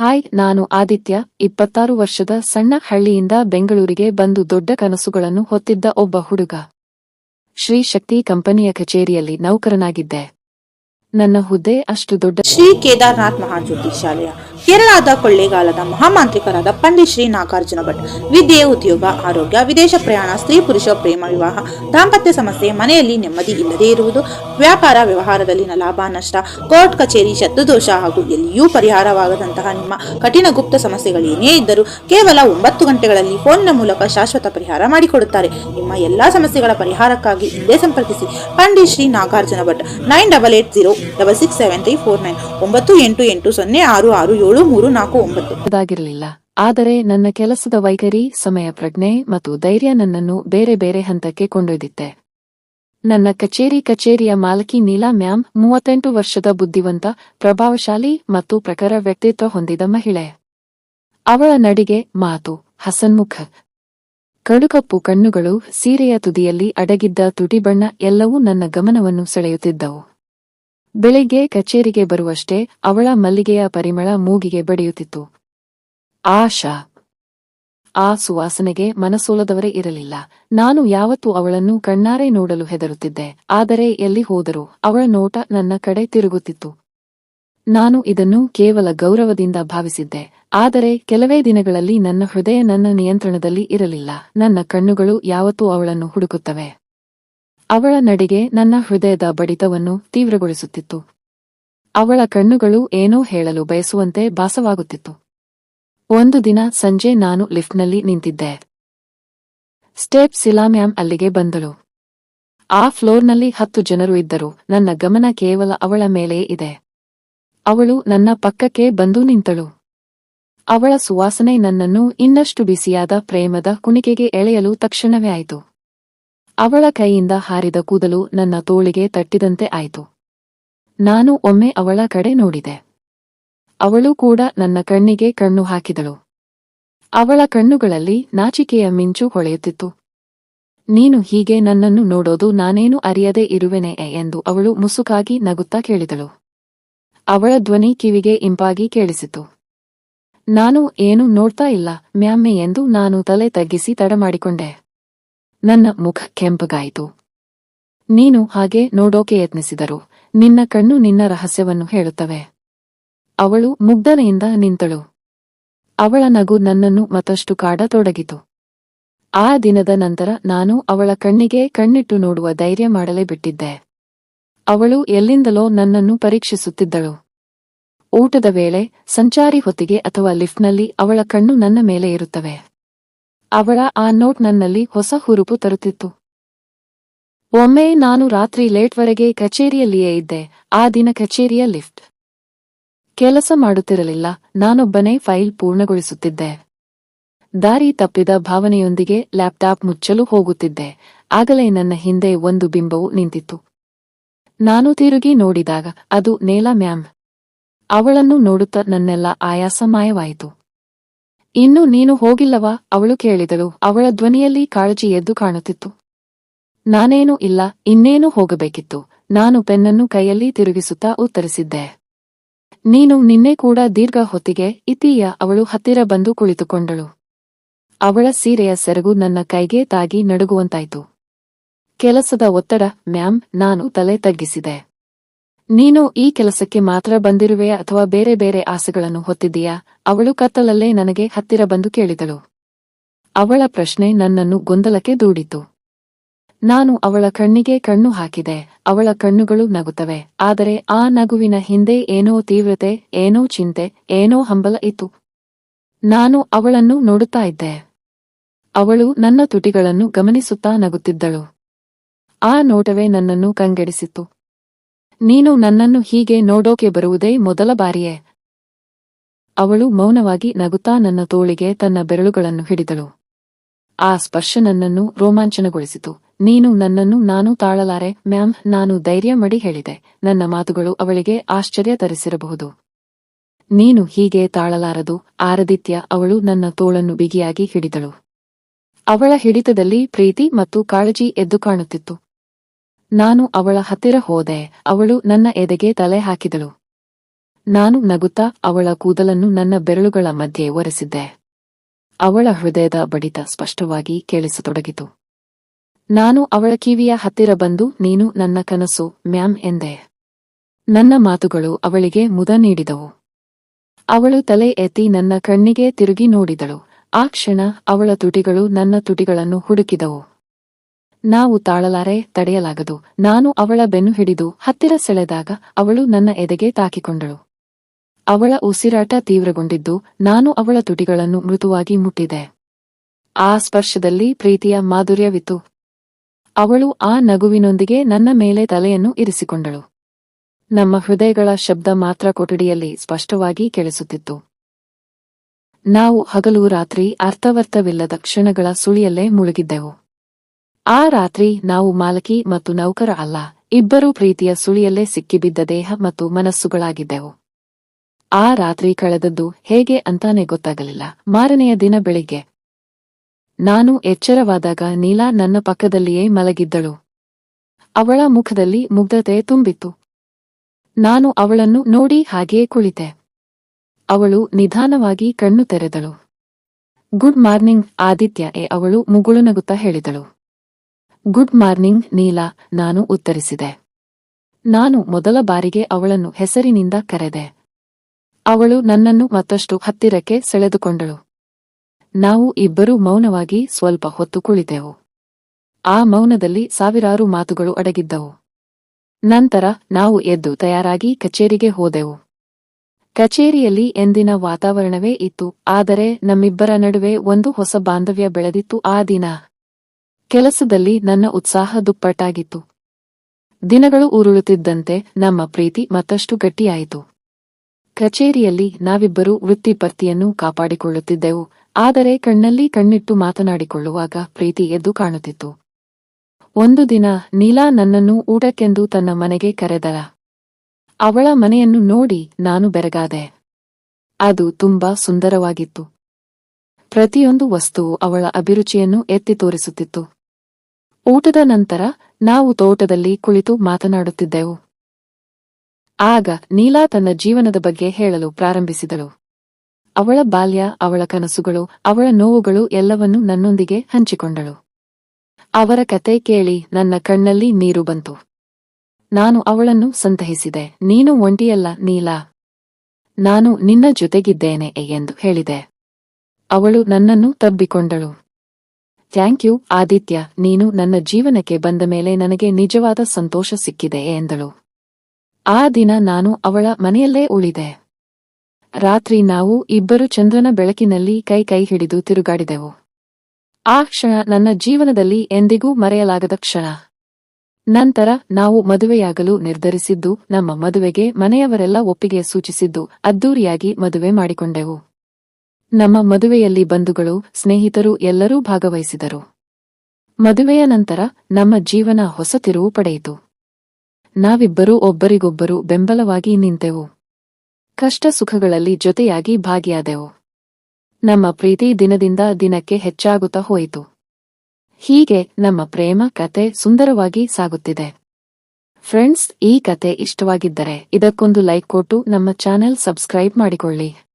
Hi, ನಾನು ಆದಿತ್ಯ, ಇಪ್ಪತ್ತಾರು ವರ್ಷದ ಸಣ್ಣ ಹಳ್ಳಿಯಿಂದ ಬೆಂಗಳೂರಿಗೆ ಬಂದು ದೊಡ್ಡ ಕನಸುಗಳನ್ನು ಹೊತ್ತಿದ್ದ ಒಬ್ಬ ಹುಡುಗ. ಶ್ರೀ ಶಕ್ತಿ ಕಂಪನಿಯ ಕಚೇರಿಯಲ್ಲಿ ನೌಕರನಾಗಿದ್ದೆ. ನನ್ನ ಹುದ್ದೆ ಅಷ್ಟು ದೊಡ್ಡ ಶ್ರೀ ಕೇದಾರ್ನಾಥ್ ಮಹಾಜ್ಯೋತಿಷಾಲಯ ಕೇರಳದ ಕೊಳ್ಳೇಗಾಲದ ಮಹಾಮಾಂತ್ರಿಕರಾದ ಪಂಡಿತ್ ಶ್ರೀ ನಾಗಾರ್ಜುನ ಭಟ್. ವಿದ್ಯೆ, ಉದ್ಯೋಗ, ಆರೋಗ್ಯ, ವಿದೇಶ ಪ್ರಯಾಣ, ಸ್ತ್ರೀ ಪುರುಷ ಪ್ರೇಮ, ವಿವಾಹ, ದಾಂಪತ್ಯ ಸಮಸ್ಯೆ ಮನೆಯಲ್ಲಿ ನೆಮ್ಮದಿ ಇಲ್ಲದೇ ಇರುವುದು, ವ್ಯಾಪಾರ ವ್ಯವಹಾರದಲ್ಲಿನ ಲಾಭ, ನಷ್ಟ, ಕೋರ್ಟ್ ಕಚೇರಿ ಶತ್ರುದೋಷ ಹಾಗೂ ಎಲ್ಲಿಯೂ ಪರಿಹಾರವಾಗದಂತಹ ನಿಮ್ಮ ಕಠಿಣ ಗುಪ್ತ ಸಮಸ್ಯೆಗಳೇನೇ ಇದ್ದರೂ ಕೇವಲ ಒಂಬತ್ತು ಗಂಟೆಗಳಲ್ಲಿ ಫೋನ್ನ ಮೂಲಕ ಶಾಶ್ವತ ಪರಿಹಾರ ಮಾಡಿಕೊಡುತ್ತಾರೆ. ನಿಮ್ಮ ಎಲ್ಲಾ ಸಮಸ್ಯೆಗಳ ಪರಿಹಾರಕ್ಕಾಗಿ ಇಲ್ಲೇ ಸಂಪರ್ಕಿಸಿ. Pandit Shri Nagarjuna Bhat, nine double eight zero double six seven three four nine, ಒಂಬತ್ತು ಎಂಟು ಎಂಟು ಸೊನ್ನೆ ಆರು ಆರು ಏಳು ಮೂರು, ನಾಲ್ಕು, ಒಂಬತ್ತು. ಆದರೆ ನನ್ನ ಕೆಲಸದ ವೈಖರಿ, ಸಮಯ ಪ್ರಜ್ಞೆ ಮತ್ತು ಧೈರ್ಯ ನನ್ನನ್ನು ಬೇರೆ ಬೇರೆ ಹಂತಕ್ಕೆ ಕೊಂಡೊಯ್ದಿತ್ತೆ. ನನ್ನ ಕಚೇರಿ ಕಚೇರಿಯ ಮಾಲಕಿ ನೀಲಾ ಮ್ಯಾಮ್ ಮೂವತ್ತೆಂಟು ವರ್ಷದ ಬುದ್ಧಿವಂತ, ಪ್ರಭಾವಶಾಲಿ ಮತ್ತು ಪ್ರಖರ ವ್ಯಕ್ತಿತ್ವ ಹೊಂದಿದ ಮಹಿಳೆ. ಅವಳ ನಡಿಗೆ, ಮಾತು, ಹಸನ್ಮುಖ. ಕಡುಕಪ್ಪು ಕಣ್ಣುಗಳು, ಸೀರೆಯ ತುದಿಯಲ್ಲಿ ಅಡಗಿದ್ದ ತುಟಿಬಣ್ಣ ಎಲ್ಲವೂ ನನ್ನ ಗಮನವನ್ನು ಸೆಳೆಯುತ್ತಿದ್ದವು. ಬೆಳಿಗ್ಗೆ ಕಚೇರಿಗೆ ಬರುವಷ್ಟೇ ಅವಳ ಮಲ್ಲಿಗೆಯ ಪರಿಮಳ ಮೂಗಿಗೆ ಬಡಿಯುತ್ತಿತ್ತು. ಆಶಾ, ಆ ಸುವಾಸನೆಗೆ ಮನಸೋಲದವರೇ ಇರಲಿಲ್ಲ. ನಾನು ಯಾವತ್ತೂ ಅವಳನ್ನು ಕಣ್ಣಾರೆ ನೋಡಲು ಹೆದರುತ್ತಿದ್ದೆ, ಆದರೆ ಎಲ್ಲಿ ಹೋದರೂ ಅವಳ ನೋಟ ನನ್ನ ಕಡೆ ತಿರುಗುತ್ತಿತ್ತು. ನಾನು ಇದನ್ನು ಕೇವಲ ಗೌರವದಿಂದ ಭಾವಿಸಿದ್ದೆ, ಆದರೆ ಕೆಲವೇ ದಿನಗಳಲ್ಲಿ ನನ್ನ ಹೃದಯ ನನ್ನ ನಿಯಂತ್ರಣದಲ್ಲಿ ಇರಲಿಲ್ಲ. ನನ್ನ ಕಣ್ಣುಗಳು ಯಾವತ್ತೂ ಅವಳನ್ನು ಹುಡುಕುತ್ತವೆ. ಅವಳ ನಡಿಗೆ ನನ್ನ ಹೃದಯದ ಬಡಿತವನ್ನು ತೀವ್ರಗೊಳಿಸುತ್ತಿತ್ತು. ಅವಳ ಕಣ್ಣುಗಳು ಏನೋ ಹೇಳಲು ಬಯಸುವಂತೆ ಭಾಸವಾಗುತ್ತಿತ್ತು. ಒಂದು ದಿನ ಸಂಜೆ ನಾನು ಲಿಫ್ಟ್ನಲ್ಲಿ ನಿಂತಿದ್ದೆ. ಸ್ಟೇಪ್ ಸಿಲಾಮ್ಯಾಮ್ ಅಲ್ಲಿಗೆ ಬಂದಳು. ಆ ಫ್ಲೋರ್ನಲ್ಲಿ ಹತ್ತು ಜನರು ಇದ್ದರು. ನನ್ನ ಗಮನ ಕೇವಲ ಅವಳ ಮೇಲೆ ಇದೆ. ಅವಳು ನನ್ನ ಪಕ್ಕಕ್ಕೆ ಬಂದು ನಿಂತಳು. ಅವಳ ಸುವಾಸನೆ ನನ್ನನ್ನು ಇನ್ನಷ್ಟು ಬಿಸಿಯಾದ ಪ್ರೇಮದ ಕುಣಿಕೆಗೆ ಎಳೆಯಲು ತಕ್ಷಣವೇ ಆಯಿತು. ಅವಳ ಕೈಯಿಂದ ಹಾರಿದ ಕೂದಲು ನನ್ನ ತೋಳಿಗೆ ತಟ್ಟಿದಂತೆ ಆಯಿತು. ನಾನು ಒಮ್ಮೆ ಅವಳ ಕಡೆ ನೋಡಿದೆ. ಅವಳು ಕೂಡ ನನ್ನ ಕಣ್ಣಿಗೆ ಕಣ್ಣು ಹಾಕಿದಳು. ಅವಳ ಕಣ್ಣುಗಳಲ್ಲಿ ನಾಚಿಕೆಯ ಮಿಂಚು ಹೊಳೆಯುತ್ತಿತ್ತು. ನೀನು ಹೀಗೆ ನನ್ನನ್ನು ನೋಡೋದು ನಾನೇನು ಅರಿಯದೇ ಇರುವೆನೆ ಎಂದು ಅವಳು ಮುಸುಕಾಗಿ ನಗುತ್ತಾ ಕೇಳಿದಳು. ಅವಳ ಧ್ವನಿ ಕಿವಿಗೆ ಇಂಪಾಗಿ ಕೇಳಿಸಿತು. ನಾನು ಏನು ನೋಡ್ತಾ ಇಲ್ಲ ಮ್ಯಾಮ್ಮೆ ಎಂದು ನಾನು ತಲೆ ತಗ್ಗಿಸಿ ತಡಮಾಡಿಕೊಂಡೆ. ನನ್ನ ಮುಖ ಕೆಂಪಗಾಯಿತು. ನೀನು ಹಾಗೆ ನೋಡೋಕೆ ಯತ್ನಿಸಿದರು. ನಿನ್ನ ಕಣ್ಣು ನಿನ್ನ ರಹಸ್ಯವನ್ನು ಹೇಳುತ್ತವೆ. ಅವಳು ಮುಗ್ಧನೆಯಿಂದ ನಿಂತಳು. ಅವಳ ನಗು ನನ್ನನ್ನು ಮತ್ತಷ್ಟು ಕಾಡತೊಡಗಿತು. ಆ ದಿನದ ನಂತರ ನಾನು ಅವಳ ಕಣ್ಣಿಗೆ ಕಣ್ಣಿಟ್ಟು ನೋಡುವ ಧೈರ್ಯ ಮಾಡಲೇ ಬಿಟ್ಟಿದ್ದೆ. ಅವಳು ಎಲ್ಲಿಂದಲೋ ನನ್ನನ್ನು ಪರೀಕ್ಷಿಸುತ್ತಿದ್ದಳು. ಊಟದ ವೇಳೆ ಸಂಚಾರಿ ಹೊತ್ತಿಗೆ ಅಥವಾ ಲಿಫ್ಟ್ನಲ್ಲಿ ಅವಳ ಕಣ್ಣು ನನ್ನ ಮೇಲೆ ಇರುತ್ತವೆ ಅವಳ ಆ ನೋಟ್ ನನ್ನಲ್ಲಿ ಹೊಸ ಹುರುಪು ತರುತ್ತಿತ್ತು. ಒಮ್ಮೆ ನಾನು ರಾತ್ರಿ ಲೇಟ್ವರೆಗೆ ಕಚೇರಿಯಲ್ಲಿಯೇ ಇದ್ದೆ, ಆ ದಿನ ಕಚೇರಿಯ ಲಿಫ್ಟ್. ಕೆಲಸ ಮಾಡುತ್ತಿರಲಿಲ್ಲ, ನಾನೊಬ್ಬನೇ ಫೈಲ್ ಪೂರ್ಣಗೊಳಿಸುತ್ತಿದ್ದೆ. ದಾರಿ ತಪ್ಪಿದ ಭಾವನೆಯೊಂದಿಗೆ ಲ್ಯಾಪ್ಟಾಪ್ ಮುಚ್ಚಲು ಹೋಗುತ್ತಿದ್ದೆ, ಆಗಲೇ ನನ್ನ ಹಿಂದೆ ಒಂದು ಬಿಂಬವು ನಿಂತಿತ್ತು. ನಾನು ತಿರುಗಿ ನೋಡಿದಾಗ ಅದು ನೇಲಾ ಮ್ಯಾಮ್. ಅವಳನ್ನು ನೋಡುತ್ತಾ ನನ್ನೆಲ್ಲ ಆಯಾಸ ಮಾಯವಾಯಿತು ಇನ್ನು ನೀನು ಹೋಗಿಲ್ಲವಾ? ಅವಳು ಕೇಳಿದಳು. ಅವಳ ಧ್ವನಿಯಲ್ಲಿ ಕಾಳಜಿ ಎದ್ದು ಕಾಣುತ್ತಿತ್ತು. ನಾನೇನು ಇಲ್ಲ, ಇನ್ನೇನು ಹೋಗಬೇಕಿತ್ತು. ನಾನು ಪೆನ್ನನ್ನು ಕೈಯಲ್ಲಿ ತಿರುಗಿಸುತ್ತಾ ಉತ್ತರಿಸಿದ್ದೆ. ನೀನು ನಿನ್ನೆ ಕೂಡ ದೀರ್ಘ ಹೊತ್ತಿಗೆ ಇತೀಯ ಅವಳು ಹತ್ತಿರ ಬಂದು ಕುಳಿತುಕೊಂಡಳು. ಅವಳ ಸೀರೆಯ ಸೆರಗು ನನ್ನ ಕೈಗೆ ತಾಗಿ ನಡುಗುವಂತಾಯ್ತು. ಕೆಲಸದ ಒತ್ತಡ, ಮ್ಯಾಮ್, ನಾನು ತಲೆ ತಗ್ಗಿಸಿದೆ. ನೀನು ಈ ಕೆಲಸಕ್ಕೆ ಮಾತ್ರ ಬಂದಿರುವೆ ಅಥವಾ ಬೇರೆ ಬೇರೆ ಆಸೆಗಳನ್ನು ಹೊತ್ತಿದ್ದೀಯಾ? ಅವಳು ಕತ್ತಲಲ್ಲೇ ನನಗೆ ಹತ್ತಿರ ಬಂದು ಕೇಳಿದಳು. ಅವಳ ಪ್ರಶ್ನೆ ನನ್ನನ್ನು ಗೊಂದಲಕ್ಕೆ ದೂಡಿತು. ನಾನು ಅವಳ ಕಣ್ಣಿಗೆ ಕಣ್ಣು ಹಾಕಿದೆ. ಅವಳ ಕಣ್ಣುಗಳು ನಗುತ್ತವೆ. ಆದರೆ ಆ ನಗುವಿನ ಹಿಂದೆ ಏನೋ ತೀವ್ರತೆ, ಏನೋ ಚಿಂತೆ, ಏನೋ ಹಂಬಲ ಇತ್ತು. ನಾನು ಅವಳನ್ನು ನೋಡುತ್ತಾ ಇದ್ದೆ. ಅವಳು ನನ್ನ ತುಟಿಗಳನ್ನು ಗಮನಿಸುತ್ತಾ ನಗುತ್ತಿದ್ದಳು. ಆ ನೋಟವೇ ನನ್ನನ್ನು ಕಂಗೆಡಿಸಿತು ನೀನು ನನ್ನನ್ನು ಹೀಗೆ ನೋಡೋಕೆ ಬರುವುದೇ ಮೊದಲ ಬಾರಿಯೇ. ಅವಳು ಮೌನವಾಗಿ ನಗುತ್ತಾ ನನ್ನ ತೋಳಿಗೆ ತನ್ನ ಬೆರಳುಗಳನ್ನು ಹಿಡಿದಳು. ಆ ಸ್ಪರ್ಶ ನನ್ನನ್ನು ರೋಮಾಂಚನಗೊಳಿಸಿತು. ನೀನು ನನ್ನನ್ನು ನಾನು ತಾಳಲಾರೆ, ಮ್ಯಾಮ್, ನಾನು ಧೈರ್ಯ ಮಡಿ ಹೇಳಿದೆ. ನನ್ನ ಮಾತುಗಳು ಅವಳಿಗೆ ಆಶ್ಚರ್ಯ ತರಿಸಿರಬಹುದು. ನೀನು ಹೀಗೆ ತಾಳಲಾರದು, ಆರದಿತ್ಯ ಅವಳು ನನ್ನ ತೋಳನ್ನು ಬಿಗಿಯಾಗಿ ಹಿಡಿದಳು. ಅವಳ ಹಿಡಿತದಲ್ಲಿ ಪ್ರೀತಿ ಮತ್ತು ಕಾಳಜಿ ಎದ್ದು ಕಾಣುತ್ತಿತ್ತು. ನಾನು ಅವಳ ಹತ್ತಿರ ಹೋದೆ, ಅವಳು ನನ್ನ ಎದೆಗೆ ತಲೆ ಹಾಕಿದಳು. ನಾನು ನಗುತ್ತಾ ಅವಳ ಕೂದಲನ್ನು ನನ್ನ ಬೆರಳುಗಳ ಮಧ್ಯೆ ಒರೆಸಿದ್ದೆ. ಅವಳ ಹೃದಯದ ಬಡಿತ ಸ್ಪಷ್ಟವಾಗಿ ಕೇಳಿಸತೊಡಗಿತು. ನಾನು ಅವಳ ಕಿವಿಯ ಹತ್ತಿರ ಬಂದು, ನೀನು ನನ್ನ ಕನಸು, ಮ್ಯಾಮ್ ಎಂದೆ. ನನ್ನ ಮಾತುಗಳು ಅವಳಿಗೆ ಮುದ ನೀಡಿದವು. ಅವಳು ತಲೆ ಎತ್ತಿ ನನ್ನ ಕಣ್ಣಿಗೆ ತಿರುಗಿ ನೋಡಿದಳು. ಆ ಕ್ಷಣ ಅವಳ ತುಟಿಗಳು ನನ್ನ ತುಟಿಗಳನ್ನು ಹುಡುಕಿದವು. ನಾವು ತಾಳಲಾರೆ, ತಡೆಯಲಾಗದು. ನಾನು ಅವಳ ಬೆನ್ನು ಹಿಡಿದು ಹತ್ತಿರ ಸೆಳೆದಾಗ ಅವಳು ನನ್ನ ಎದೆಗೆ ತಾಕಿಕೊಂಡಳು. ಅವಳ ಉಸಿರಾಟ ತೀವ್ರಗೊಂಡಿದ್ದು ನಾನು ಅವಳ ತುಟಿಗಳನ್ನು ಮೃದುವಾಗಿ ಮುಟ್ಟಿದೆ. ಆ ಸ್ಪರ್ಶದಲ್ಲಿ ಪ್ರೀತಿಯ ಮಾಧುರ್ಯವಿತ್ತು. ಅವಳು ಆ ನಗುವಿನೊಂದಿಗೆ ನನ್ನ ಮೇಲೆ ತಲೆಯನ್ನು ಇರಿಸಿಕೊಂಡಳು. ನಮ್ಮ ಹೃದಯಗಳ ಶಬ್ದ ಮಾತ್ರ ಕೊಠಡಿಯಲ್ಲಿ ಸ್ಪಷ್ಟವಾಗಿ ಕೇಳಿಸುತ್ತಿತ್ತು. ನಾವು ಹಗಲು ರಾತ್ರಿ ಅರ್ಥವರ್ಥವಿಲ್ಲದ ಕ್ಷಣಗಳ ಸುಳಿಯಲ್ಲೇ ಮುಳುಗಿದ್ದೆವು. ಆ ರಾತ್ರಿ ನಾವು ಮಾಲಕಿ ಮತ್ತು ನೌಕರ ಅಲ್ಲ, ಇಬ್ಬರೂ ಪ್ರೀತಿಯ ಸುಳಿಯಲ್ಲೇ ಸಿಕ್ಕಿಬಿದ್ದ ದೇಹ ಮತ್ತು ಮನಸ್ಸುಗಳಾಗಿದ್ದೆವು. ಆ ರಾತ್ರಿ ಕಳೆದದ್ದು ಹೇಗೆ ಅಂತಾನೆ ಗೊತ್ತಾಗಲಿಲ್ಲ. ಮಾರನೆಯ ದಿನ ಬೆಳಿಗ್ಗೆ ನಾನು ಎಚ್ಚರವಾದಾಗ ನೀಲಾ ನನ್ನ ಪಕ್ಕದಲ್ಲಿಯೇ ಮಲಗಿದ್ದಳು. ಅವಳ ಮುಖದಲ್ಲಿ ಮುಗ್ಧತೆ ತುಂಬಿತ್ತು. ನಾನು ಅವಳನ್ನು ನೋಡಿ ಹಾಗೆಯೇ ಕುಳಿತೆ. ಅವಳು ನಿಧಾನವಾಗಿ ಕಣ್ಣು ತೆರೆದಳು. ಗುಡ್ ಮಾರ್ನಿಂಗ್ ಆದಿತ್ಯ, ಎ ಅವಳು ಮುಗುಳುನಗುತ್ತಾ ಹೇಳಿದಳು. ಗುಡ್ ಮಾರ್ನಿಂಗ್ ನೀಲಾ, ನಾನು ಉತ್ತರಿಸಿದೆ. ನಾನು ಮೊದಲ ಬಾರಿಗೆ ಅವಳನ್ನು ಹೆಸರಿನಿಂದ ಕರೆದೆ. ಅವಳು ನನ್ನನ್ನು ಮತ್ತಷ್ಟು ಹತ್ತಿರಕ್ಕೆ ಸೆಳೆದುಕೊಂಡಳು. ನಾವು ಇಬ್ಬರೂ ಮೌನವಾಗಿ ಸ್ವಲ್ಪ ಹೊತ್ತು ಕುಳಿತೆವು. ಆ ಮೌನದಲ್ಲಿ ಸಾವಿರಾರು ಮಾತುಗಳು ಅಡಗಿದ್ದವು. ನಂತರ ನಾವು ಎದ್ದು ತಯಾರಾಗಿ ಕಚೇರಿಗೆ ಹೋದೆವು. ಕಚೇರಿಯಲ್ಲಿ ಎಂದಿನ ವಾತಾವರಣವೇ ಇತ್ತು, ಆದರೆ ನಮ್ಮಿಬ್ಬರ ನಡುವೆ ಒಂದು ಹೊಸ ಬಾಂಧವ್ಯ ಬೆಳೆದಿತ್ತು ಆ ದಿನ. ಕೆಲಸದಲ್ಲಿ ನನ್ನ ಉತ್ಸಾಹ ದುಪ್ಪಟ್ಟಾಗಿತ್ತು. ದಿನಗಳು ಉರುಳುತ್ತಿದ್ದಂತೆ ನಮ್ಮ ಪ್ರೀತಿ ಮತ್ತಷ್ಟು ಗಟ್ಟಿಯಾಯಿತು. ಕಚೇರಿಯಲ್ಲಿ ನಾವಿಬ್ಬರೂ ವೃತ್ತಿಪರ್ತಿಯನ್ನು ಕಾಪಾಡಿಕೊಳ್ಳುತ್ತಿದ್ದೆವು, ಆದರೆ ಕಣ್ಣಲ್ಲಿ ಕಣ್ಣಿಟ್ಟು ಮಾತನಾಡಿಕೊಳ್ಳುವಾಗ ಪ್ರೀತಿ ಎದ್ದು ಕಾಣುತ್ತಿತ್ತು. ಒಂದು ದಿನ ನೀಲಾ ನನ್ನನ್ನು ಊಟಕ್ಕೆಂದು ತನ್ನ ಮನೆಗೆ ಕರೆದರ. ಅವಳ ಮನೆಯನ್ನು ನೋಡಿ ನಾನು ಬೆರಗಾದೆ. ಅದು ತುಂಬಾ ಸುಂದರವಾಗಿತ್ತು. ಪ್ರತಿಯೊಂದು ವಸ್ತುವು ಅವಳ ಅಭಿರುಚಿಯನ್ನು ಎತ್ತಿ ತೋರಿಸುತ್ತಿತ್ತು. ಊಟದ ನಂತರ ನಾವು ತೋಟದಲ್ಲಿ ಕುಳಿತು ಮಾತನಾಡುತ್ತಿದ್ದೆವು. ಆಗ ನೀಲಾ ತನ್ನ ಜೀವನದ ಬಗ್ಗೆ ಹೇಳಲು ಪ್ರಾರಂಭಿಸಿದಳು. ಅವಳ ಬಾಲ್ಯ, ಅವಳ ಕನಸುಗಳು, ಅವಳ ನೋವುಗಳು ಎಲ್ಲವನ್ನೂ ನನ್ನೊಂದಿಗೆ ಹಂಚಿಕೊಂಡಳು. ಅವರ ಕತೆ ಕೇಳಿ ನನ್ನ ಕಣ್ಣಲ್ಲಿ ನೀರು ಬಂತು. ನಾನು ಅವಳನ್ನು ಸಂತಹಿಸಿದೆ ನೀನು ಒಂಟಿಯಲ್ಲ ನೀಲಾ. ನಾನು ನಿನ್ನ ಜೊತೆಗಿದ್ದೇನೆ ಎಂದು ಹೇಳಿದೆ. ಅವಳು ನನ್ನನ್ನು ತಬ್ಬಿಕೊಂಡಳು. Thank you, Aditya. ನೀನು ನನ್ನ ಜೀವನಕ್ಕೆ ಬಂದ ಮೇಲೆ ನನಗೆ ನಿಜವಾದ ಸಂತೋಷ ಸಿಕ್ಕಿದೆ ಎಂದಳು. ಆ ದಿನ ನಾನು ಅವಳ ಮನೆಯಲ್ಲೇ ಉಳಿದೆ. ರಾತ್ರಿ ನಾವು ಇಬ್ಬರು ಚಂದ್ರನ ಬೆಳಕಿನಲ್ಲಿ ಕೈ ಕೈ ಹಿಡಿದು ತಿರುಗಾಡಿದೆವು. ಆ ಕ್ಷಣ ನನ್ನ ಜೀವನದಲ್ಲಿ ಎಂದಿಗೂ ಮರೆಯಲಾಗದ ಕ್ಷಣ. ನಂತರ ನಾವು ಮದುವೆಯಾಗಲು ನಿರ್ಧರಿಸಿದ್ದು, ನಮ್ಮ ಮದುವೆಗೆ ಮನೆಯವರೆಲ್ಲ ಒಪ್ಪಿಗೆ ಸೂಚಿಸಿದ್ದು, ಅದ್ದೂರಿಯಾಗಿ ಮದುವೆ ಮಾಡಿಕೊಂಡೆವು. ನಮ್ಮ ಮದುವೆಯಲ್ಲಿ ಬಂಧುಗಳು, ಸ್ನೇಹಿತರು ಎಲ್ಲರೂ ಭಾಗವಹಿಸಿದರು. ಮದುವೆಯ ನಂತರ ನಮ್ಮ ಜೀವನ ಹೊಸ ತಿರುವು ಪಡೆಯಿತು. ನಾವಿಬ್ಬರೂ ಒಬ್ಬರಿಗೊಬ್ಬರು ಬೆಂಬಲವಾಗಿ ನಿಂತೆವು. ಕಷ್ಟ ಸುಖಗಳಲ್ಲಿ ಜೊತೆಯಾಗಿ ಭಾಗಿಯಾದೆವು. ನಮ್ಮ ಪ್ರೀತಿ ದಿನದಿಂದ ದಿನಕ್ಕೆ ಹೆಚ್ಚಾಗುತ್ತಾ ಹೋಯಿತು. ಹೀಗೆ ನಮ್ಮ ಪ್ರೇಮ, ಕತೆ ಸುಂದರವಾಗಿ ಸಾಗುತ್ತಿದೆ. ಫ್ರೆಂಡ್ಸ್, ಈ ಕತೆ ಇಷ್ಟವಾಗಿದ್ದರೆ ಇದಕ್ಕೊಂದು ಲೈಕ್ ಕೊಟ್ಟು ನಮ್ಮ ಚಾನೆಲ್ ಸಬ್ಸ್ಕ್ರೈಬ್ ಮಾಡಿಕೊಳ್ಳಿ.